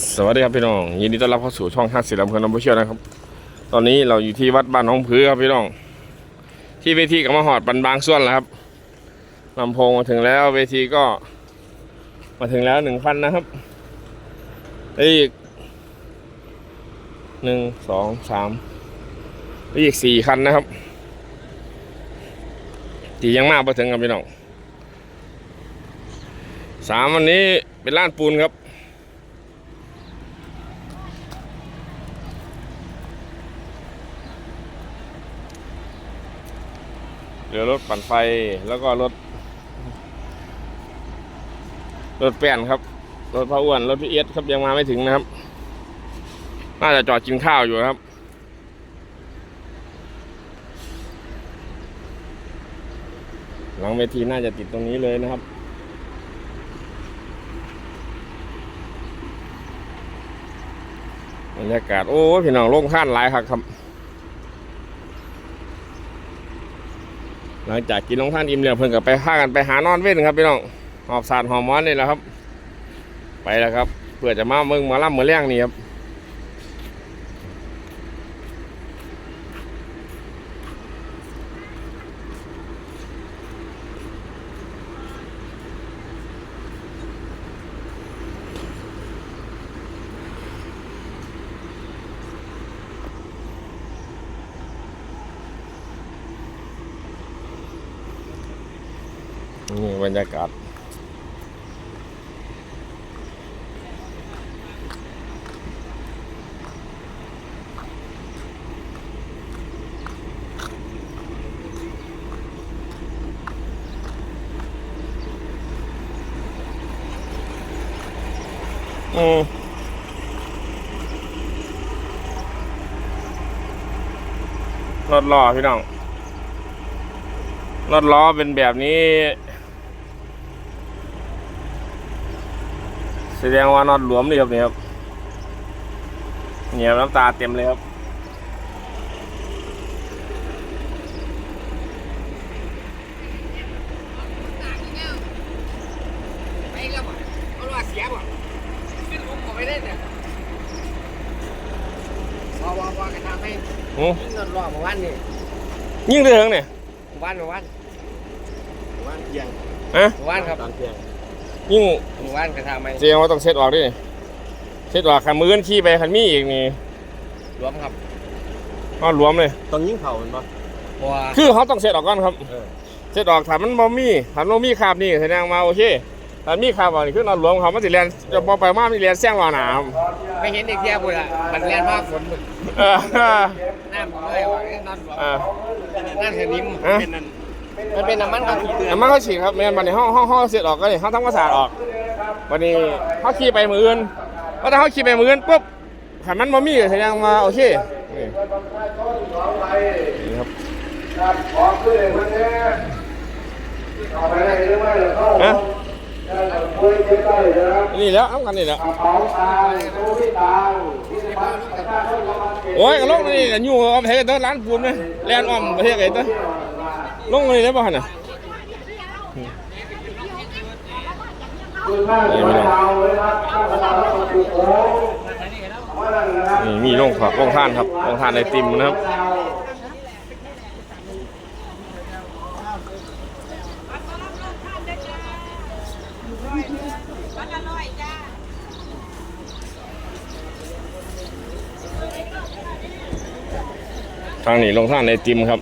สวัสดีครับพี่น้อง ยินดีต้อนรับเข้าสู่ช่องท่าศิลป์เพื่อนน้ำผู้เชียวนะครับ ตอนนี้เราอยู่ที่วัดบ้านหน้องผือครับพี่น้อง ที่เวทีกับมาหอดบันบางส่วนแล้วครับลำโพงมาถึงแล้วเวทีก็ มาถึงแล้วหนึ่งพันนะครับอีกหนึ่งสองสามอีกสี่คันนะครับตียังมากไปถึงครับพี่น้องสามวันนี้เป็นล้านปูนครับ เหลือรถปั่นไฟแล้วก็รถ รถแป้นครับ รถพระอ้วน รถพี่เอสครับยังมาไม่ถึงนะครับ น่าจะจอดกินข้าวอยู่ครับ หลังเวทีน่าจะติดตรงนี้เลยนะครับบรรยากาศ โอ้พี่น้องโล่งท่านหลายครับครับ หลังจากกินลงท่านอิ่มแล้วเพิ่งกับไปพากันไปหานอนเว้นครับพี่น้องหอบสารหอมม้อนนี่แหละครับ ไปแล้วครับเพื่อจะมาเมืองมาล่ำเมืองแรงนี่ครับ นี่บรรยากาศอืมรถล้อพี่น้องรถล้อเป็นแบบนี้ แสดงว่านอนหลวมเลยครับนี่ครับเนี่ยน้ำตาเต็มเลยครับไปแล้วบ่เอาว่าเสียบ่ขึ้นผมก็ไม่ได้เนี่ยว่าว่าว่ากันทำให้อือยิ่งนอนรอเมื่อวานนี่ยิ่งได้ถึงเนี่ยเมื่อวานเมื่อวานเมื่อวานเที่ยงฮะเมื่อวานครับตอนเที่ยง ยิ่งเมื่อวานกันทำให้แสดงว่าต้องเซ็ตออกด้วยนี่เซ็ตออกขันมือกันขี่ไปขันมีอีกนี่รวมครับนอนหลวมเลย ต้องยิ่งเผามันปะเพราะว่าคือเขาต้องเซ็ตออกก่อนครับเออเซ็ตออกถ้ามันบ่มีถ้ามันบ่มีคราบนี่แสดงมาโอเคถ้ามีคราบอะนี่คือนอนหลวมเขามันสิเรียนจะบ่ไปมามีเรียนแซงว่าหนามไม่เห็นเด็กเที่ยวบุญอะมันแล่นภาคฝนบุญเออน้ำเลยว่าไอ้นอนรวมเออน้ำเสนิมฮะเป็นนั่น มันเป็นน้ำมันครับขี่เตือนแต่มันก็ฉีดครับแม่นบัดนี้ห้องห้องห้องเสร็จออกก็นี่ห้องทำความสะอาดออก วันนี้เขาขี่ไปมืออื่นเพราถ้าเขาขี่ไปมืออื่นปุ๊บขันมันบ่มีแสดงมาโอเคนี่นี่ครับครับขอคุยเลยวันนี้เอาไปได้หรือไม่หรือเข้าฮะนี่แล้วเอากันนี่แล้วกระเป๋าตังค์ตู้พี่ตังค์ที่ในบ้านประโอ้ยก็ลงนี่อยู่เอาไปเฮ็ดเด้อร้านปูนเลยแลนออมประเทศไอ้เด้อ ลงนี่ได้บ่หั่นน่ะคุณแม่สวยดาวเลยครับข้าล้วก็ถูกโอ้ว่านั่นนะครับนี่มีโรงผักโรงทานครับโรงทานไอติมนะครับทางนี้ลงท่านไอติมครับ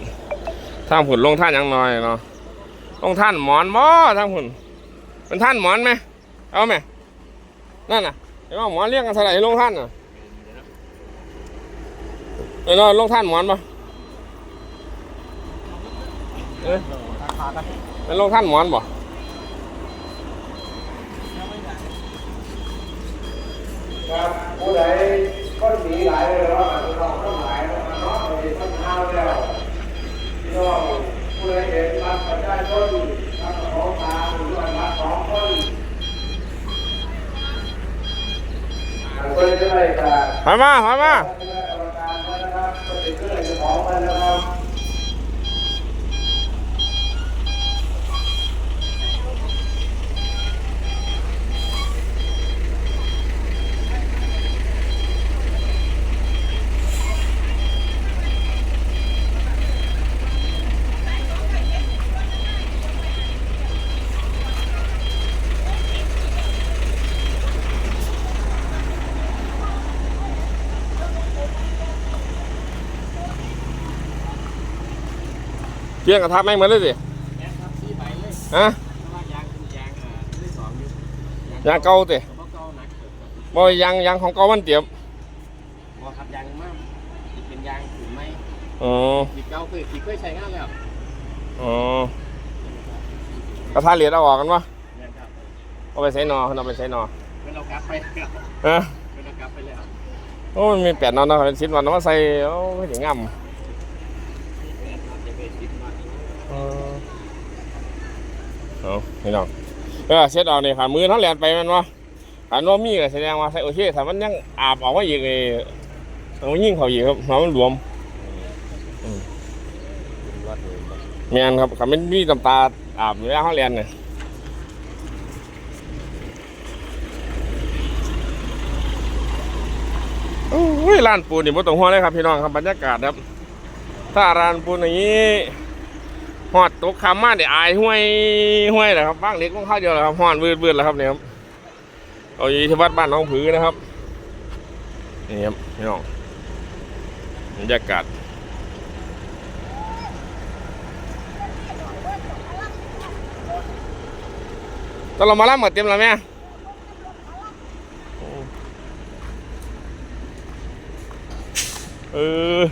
ทางผุนลงท่านยังน้อยเนาะลงท่านหมอนบ่ทางผุนเป็นท่านหมอนไหมเอาไหมนั่นน่ะเห็นว่าหมอนเรียกกันเท่าไหร่ลงท่านน่ะเอ้ยนอนลงท่านหมอนปะเอ้ยเป็นลงท่านหมอนบ่ครับผู้ใดก็หนีหลายเลยว่าเราต้องหลายแล้วเนาะไปต้นข้าวแล้วพี่น้องผู้ใดเห็นรับประชาชนรับของทางหรือว่ารับของคนก็จะได้การ มามามามา นะครับก็จะเกิดของมันนะครับ ลี่ยนกระทะไม่เหมือนเลยสิแอนครับสี่ใบเลยฮะเพราะว่ายางคือยางอ่าที่สองอยู่ยางเก่าสิเพราะเก่าหนักเกิดครับบ่ยางยางของเก่ามันเตรียมบ่ครับยางมากที่เป็นยางถือไม้อ๋อที่เก่าคือที่เคยใช้งานแล้วอ๋อกระทะเหลียดเอาออกกันวะเนี่ยครับเอาไปใส่นอเอาไปใส่นอเป็นเรากลับไปแล้วฮะเป็นเรากลับไปแล้วโอ้มันมีแปดนอนเนาะเป็นชิ้นวันเอามาใส่โอ้ไม่ถึงง่ำเนี่ยครับจะไปติดมาที่นี่ เอาพี่น้องเออเช็ดออกนี่ขามือทั้งแหลนไปมันวะขาโนมีก็แสดงว่าใส่โอเคถ้ามันยังอาบออกมาอีกนี่เอามันยิ่งเขาอีกครับเพรามันหลวมวัดเลยแมนครับขามันมีน้ำตาอาบอยู่แล้วเขาแหลนเนี่ยโอ้ยร้านปูนนี่บ่ต้องห่วงเลยครับพี่น้องครับบรรยากาศครับ ถ้าร้านปูนอย่างนี้ หอดตกคำมาเดี๋ยวอายห้วยห้วยแหละครับบ้างเล็กลงข้าวเดียวแหละครับหอนวืดวืดแล้วครับเนี่ยครับเอาอยู่ที่วัดบ้านหน้องผือนะครับนี่ครับพี่น้องบรรยากาศตอนเรามาล่ำหมดเต็มแล้วแม่เออ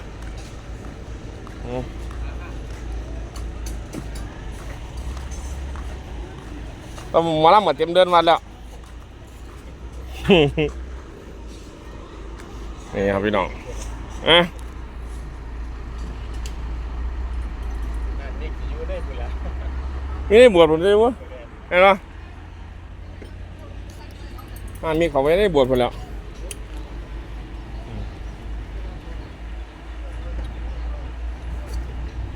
ตำหมาล่ำหมดเต็มเดินวันแล้ว นี่ครับพี่น้องอะนี่อยู่ได้ไปแล้วนี่ได้บวชผมได้วะเห็นปะอ่ามีเขาไม่ได้บวชผมแล้ว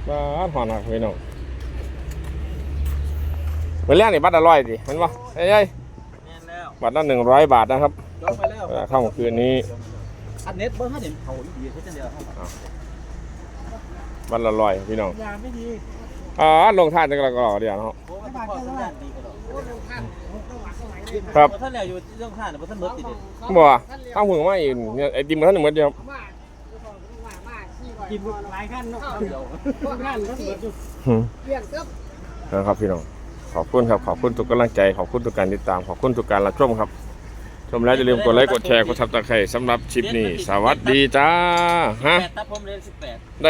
บ้านหอนหักพี่น้อง เมื่อแรกนี่บัตรละร้อยสิเห็นปะเอ้ยแน่นแล้วบัตรละหนึ่งร้อยบาทนะครับจบไปแล้ว เวลาเข้าคืนนี้อันเน็ตเบอร์ห้าเด่นเขาอีกทีแค่เดียวครับบัตรละร้อยพี่น้องยาไม่ดีอ่าลงท่านจังกรกเดียวนะครับ โอ้ไม่พอสัญญาณดีกระโดดครับ ท่านแล้วอยู่เรื่องท่านแต่ท่านเบิร์ดติดเด็ดบ่ข้างหุ่นมาอีกเนี่ยไอติมมันท่านหนึ่งหมดเดียวครับกินหลายขั้นเนาะเดียวขั้นท่านเบิร์ดอยู่หืมเปลี่ยนเสื้อนะครับพี่น้อง ขอบคุณครับ ขอบคุณทุกกำลังใจ ขอบคุณทุกการติดตาม ขอบคุณทุกการรับชมครับ ชมแล้วอย่าลืมกดไลค์ กดแชร์ กดซับสไครต์สำหรับคลิปนี้ สวัสดีจ้า ฮะ แปดถ้าผมเรียนสิบแปด